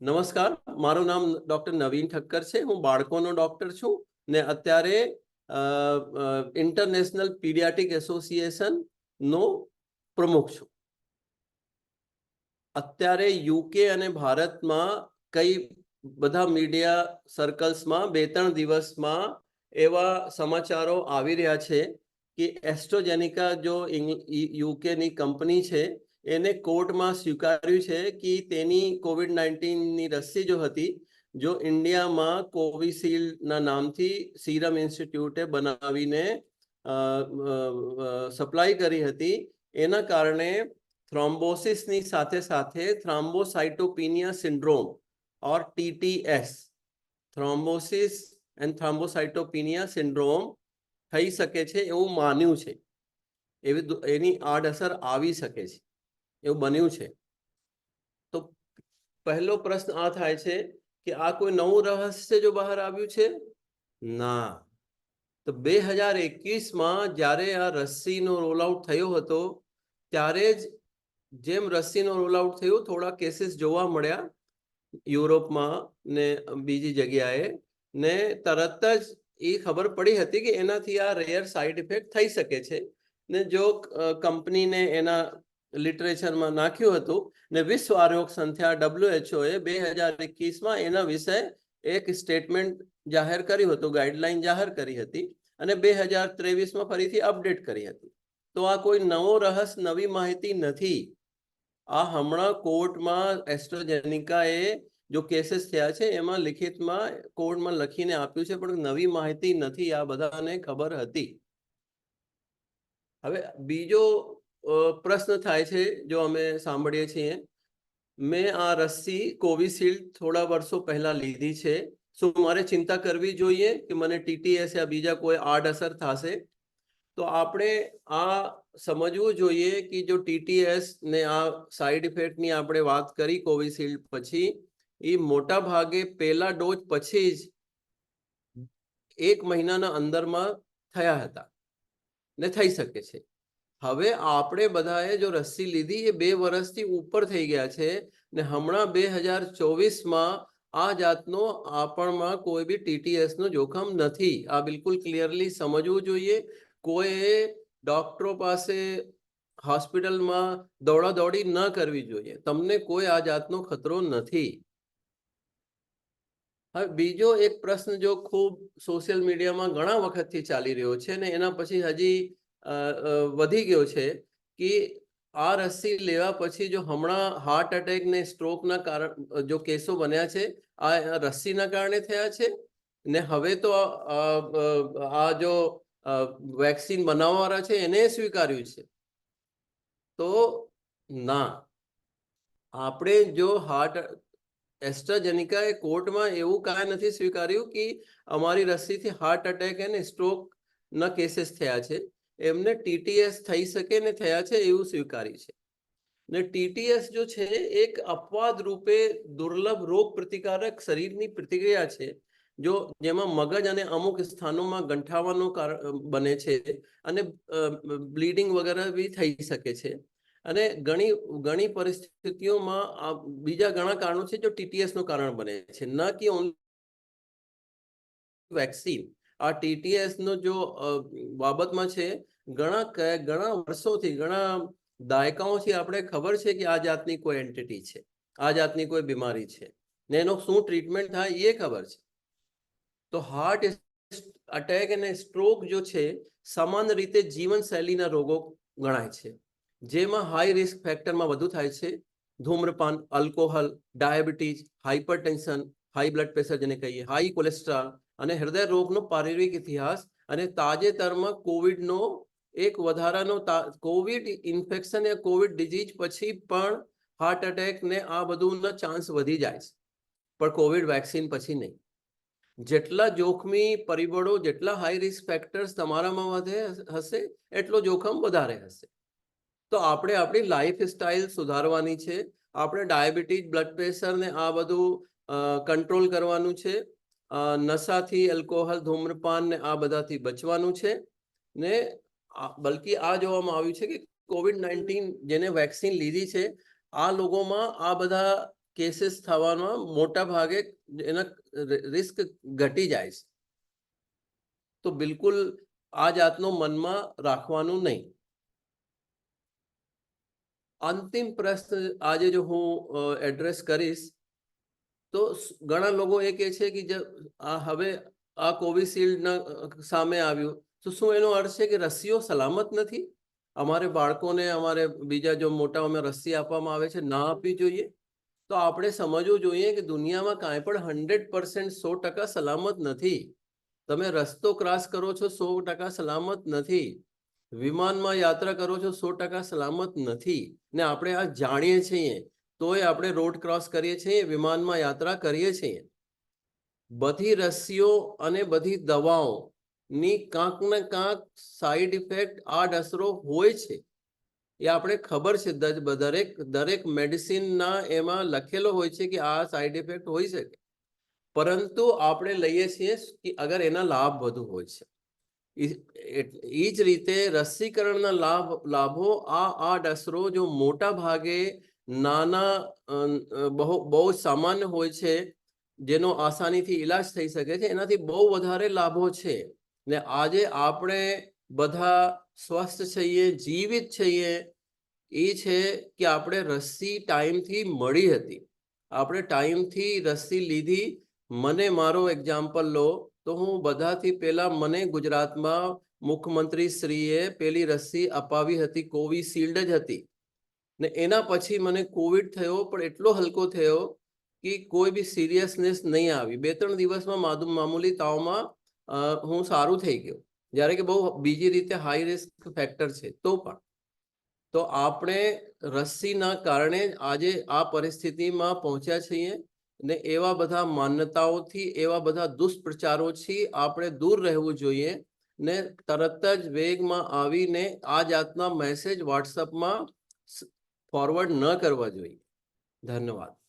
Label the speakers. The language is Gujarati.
Speaker 1: નમસ્કાર, મારું નામ ડોક્ટર નવીન ઠક્કર છે. હું બાળકોનો ડોક્ટર છું ને અત્યારે ઇન્ટરનેશનલ પીડિયાટિક એસોસિએશન નો પ્રમુખ છું. અત્યારે યુકે અને ભારતમાં કઈ બધા મીડિયા સર્કલ્સમાં બે ત્રણ દિવસમાં એવા સમાચારો આવી રહ્યા છે કે એસ્ટ્રોજેનિકા જો યુકેની કંપની છે એને કોર્ટમાં સ્વીકાર્યું છે કે તેની કોવિડ નાઇન્ટીનની રસી જો હતી, જો ઇન્ડિયામાં કોવિશિલ્ડના નામથી સીરમ ઇન્સ્ટિટ્યૂટે બનાવીને સપ્લાય કરી હતી, એના કારણે થ્રોમ્બોસિસની સાથે સાથે thrombocytopenia syndrome or TTS thrombosis and thrombocytopenia syndrome થઈ શકે છે એવું માન્યું છે. એવી એની આડઅસર આવી શકે છે. એવું બન્યું છે. તો પહેલો પ્રશ્ન આ થાય છે કે આ કોઈ નવું રહસ્ય જો બહાર આવ્યું છે? ના. તો બે હજાર એકવીસમાં જ્યારે આ રસીનો રોલ આઉટ થયો હતો, ત્યારે જ જેમ રસીનો રોલ આઉટ થયો, થોડા કેસીસ જોવા મળ્યા યુરોપમાં ને બીજી જગ્યાએ ને તરત જ એ ખબર પડી હતી કે એનાથી આ રેયર સાઈડ ઇફેક્ટ થઈ શકે છે. ને જો કંપનીને એના લિટરેચરમાં નાખ્યું હતું ને વિશ્વ આરોગ્ય સંસ્થા ડબ્લ્યુએચઓ એ બે હજાર એકવીસમાં એના વિશે એક સ્ટેટમેન્ટ જાહેર કર્યું હતું ગાઈડલાઈન જાહેર કરી હતી અને બે હજાર ત્રેવીસમાં ફરીથી અપડેટ કરી હતી. તો આ કોઈ નવો રહસ નવી માહિતી નથી. આ હમણાં કોર્ટમાં એસ્ટ્રોજેનિકાએ જો કેસીસ થયા છે, એમાં લિખિતમાં કોર્ટમાં લખીને આપ્યું છે, પણ નવી માહિતી નથી, આ બધાને ખબર હતી. હવે બીજો પ્રશ્ન થાય છે, જો અમે સાંભળીએ છીએ. મેં આ રસી કોવિશિલ્ડ થોડા વર્ષો પહેલા લીધી છે. શું મારે ચિંતા કરવી જોઈએ કે મને ટીટીએસ યા બીજા કોઈ આડઅસર થશે? તો આપણે આ સમજવું જોઈએ કે જો ટીટીએસ ને આ સાઈડ ઇફેક્ટની આપણે વાત કરી કોવિશિલ્ડ પછી, એ મોટા ભાગે પહેલા ડોઝ પછી જ એક મહિનાના અંદરમાં થયા હતા ને થઈ શકે છે. હવે આપણે બધાએ જો રસી લીધી, એ બે વર્ષથી ઉપર થઈ ગયા છે ને હમણાં બે હજાર ચોવીસમાં આ જાતનો આપણમાં કોઈ બી ટીટીએસનો જોખમ નથી. આ બિલકુલ ક્લિયરલી સમજવું જોઈએ. કોઈએ ડોક્ટરો પાસે હોસ્પિટલમાં દોડા દોડી ન કરવી જોઈએ. તમને કોઈ આ જાતનો ખતરો નથી. હવે બીજો એક પ્રશ્ન જો ખૂબ સોશિયલ મીડિયામાં ઘણા વખતથી ચાલી રહ્યો છે ને એના પછી હજી વધી ગયો છે કે આ રસી લેવા પછી જો હમણાં હાર્ટ એટેક ને સ્ટ્રોકના કારણ, જો કેસો બન્યા છે, આ રસીના કારણે થયા છે? ને હવે તો આ જો વેક્સિન બનાવવાવાળા છે, એને સ્વીકાર્યું છે? તો ના. આપણે જો હાર્ટ એસ્ટ્રાજેનિકાએ કોર્ટમાં એવું કાંઈ નથી સ્વીકાર્યું કે અમારી રસીથી હાર્ટ એટેક અને સ્ટ્રોક ના કેસીસ થયા છે. એમને ટીટીએસ થઈ શકે ને થયા છે એવું સ્વીકારી છે. ને ટીટીએસ જો છે, એક અપવાદ રૂપે દુર્લભ રોગ પ્રતિકારક શરીરની પ્રતિક્રિયા છે, જો જેમાં મગજ અને અમુક સ્થાનોમાં ગંઠાવાનું કારણ બને છે અને બ્લીડિંગ વગેરે બી થઈ શકે છે. અને ઘણી ઘણી પરિસ્થિતિઓમાં બીજા ઘણા કારણો છે, જો ટીટીએસનું કારણ બને છે. ન કે વેક્સિન આ ટીટીએસ નો જો બાબતમાં છે, ઘણા ઘણા વર્ષોથી, ઘણા દાયકાઓથી આપણે ખબર છે કે આ જાતની કોઈ એન્ટિટી છે, આ જાતની કોઈ બીમારી છે ને એનો શું ટ્રીટમેન્ટ થાય એ ખબર છે. તો હાર્ટ અટેક અને સ્ટ્રોક જો છે, સમાન રીતે જીવનશૈલીના રોગો ગણાય છે. જેમાં હાઈ રિસ્ક ફેક્ટરમાં વધુ થાય છે, ધૂમ્રપાન alcohol diabetes hypertension high blood pressure જેને કહીએ હાઈ કોલેસ્ટ્રોલ અને હૃદય રોગનો પારિવારિક ઇતિહાસ અને તાજેતરમાં કોવિડનો એક વધારાનો કોવિડ ઇન્ફેક્શન યા કોવિડ ડિઝીઝ પછી પણ હાર્ટ એટેક ને આ બધુંનો ચાન્સ વધી જાય છે. પણ કોવિડ વેક્સિન પછી નહીં. જેટલા જોખમી પરિબળો, જેટલા હાઈ રિસ્ક ફેક્ટર્સ તમારામાં વધે હશે, એટલો જોખમ વધારે હશે. તો આપણે આપણી લાઈફ સ્ટાઇલ સુધારવાની છે. આપણે ડાયાબિટીસ બ્લડ પ્રેશર ને આ બધું કંટ્રોલ કરવાનું છે. નશાથી, એલ્કોહોલ ધૂમ્રપાન ને આ બધાથી બચવાનું છે ને બલકી આ જોવામાં આવ્યું છે કે કોવિડ નાઇન્ટીન જેને વેક્સિન લીધી છે, આ લોકોમાં આ બધા કેસીસ થવામાં મોટા ભાગે એના રિસ્ક ઘટી જાય છે. તો બિલકુલ આ જાતનો મનમાં રાખવાનું નહીં. અંતિમ પ્રશ્ન આજે જો હું એડ્રેસ કરીશ તો ઘણા લોકો એ કહે છે કે જે, આ હવે આ કોવિશિલ્ડના સામે આવ્યું. તો શું એનો અર્થ છે કે રસીઓ સલામત નથી? અમારે બાળકોને, અમારે બીજા જો મોટા અમે રસી આપવામાં આવે છે, ના આપવી જોઈએ? તો આપણે સમજવું જોઈએ કે દુનિયામાં કાંઈ પણ હંડ્રેડ પર્સન્ટ સો ટકા સલામત નથી. તમે રસ્તો ક્રાસ કરો છો, સો ટકા સલામત નથી. વિમાનમાં યાત્રા કરો છો, સો ટકા સલામત નથી. ને આપણે આ જાણીએ છીએ. તોય આપણે રોડ ક્રોસ કરીએ છીએ, વિમાનમાં યાત્રા કરીએ છીએ. બધી રસીઓ અને બધી દવાઓ ની કાંક ને કાંક સાઈડ ઇફેક્ટ આડ અસરો હોય છે. એ આપણે ખબર છે દરેક દરેક મેડિસિનના એમાં લખેલો હોય છે કે આ સાઈડ ઇફેક્ટ હોઈ શકે. પરંતુ આપણે લઈએ છીએ કે અગર એના લાભ વધુ હોય છે. એ જ રીતે રસીકરણના લાભ, લાભો આ આડઅસરો જો મોટા ભાગે નાના બહુ બહુ સામાન્ય હોય છે, જેનો આસાનીથી ઈલાજ થઈ શકે છે. એનાથી બહુ વધારે લાભો છે. ને આજે આપણે બધા સ્વસ્થ છીએ, જીવિત છીએ, એ છે કે આપણે રસી ટાઈમથી મળી હતી. આપણે ટાઈમથી રસી લીધી. મને મારો એક્ઝામ્પલ લો. તો હું બધાથી પહેલા મને ગુજરાતમાં મુખ્યમંત્રી શ્રીએ પેલી રસી અપાવી હતી, કોવિશિલ્ડ જ હતી. ને એના પછી મને કોવિડ થયો, પણ એટલો હલકો થયો કે કોઈ બી સિરિયસનેસ નહીં આવી. બે ત્રણ દિવસમાં મામૂલી તાવમાં હું સારું થઈ ગયો. જ્યારે કે બહુ બીજી રીતે હાઈ રિસ્ક ફેક્ટર છે, તો પણ. તો આપણે રસીના કારણે આજે આ પરિસ્થિતિમાં પહોંચ્યા છીએ ને એવા બધા માન્યતાઓથી, એવા બધા દુષ્પ્રચારોથી આપણે દૂર રહેવું જોઈએ ને તરત જ વેગમાં આવીને આ જાતના મેસેજ વોટ્સઅપમાં ફોરવર્ડ ન કરવા જોઈએ. ધન્યવાદ.